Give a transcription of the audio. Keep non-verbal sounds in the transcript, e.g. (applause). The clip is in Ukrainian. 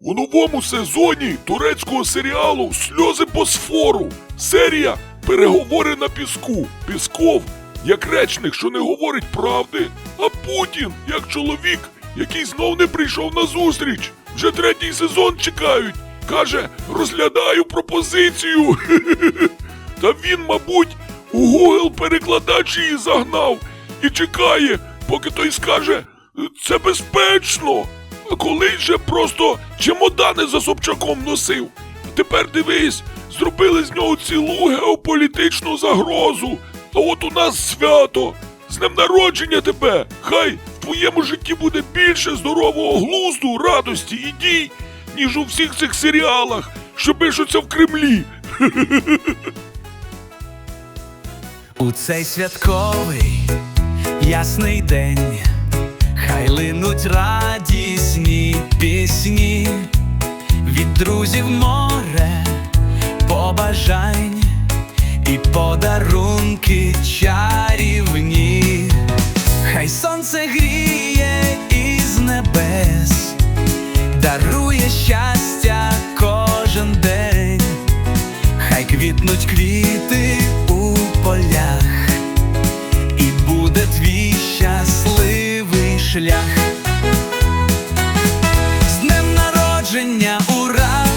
У новому сезоні турецького серіалу Сльози Босфору. Серія Переговори на піску. Пісков як речник, що не говорить правди, а Путін як чоловік, який знов не прийшов на зустріч. Вже третій сезон чекають. Каже, розглядаю пропозицію. (laughs) Та він, мабуть, у Google перекладач її загнав і чекає, поки той скаже, це безпечно. Колись же просто чемодани за Собчаком носив. Тепер дивись, зробили з нього цілу геополітичну загрозу. А от у нас свято. З днем народження тебе! Хай в твоєму житті буде більше здорового глузду, радості і дій, ніж у всіх цих серіалах, що пишуться в Кремлі. У цей святковий ясний день, хай линуть радісні пісні, від друзів море побажань і подарунки чарівні, хай сонце гріє із небес, дарує щастя кожен день. Хай квітнуть квіти шлях з днем народження ура.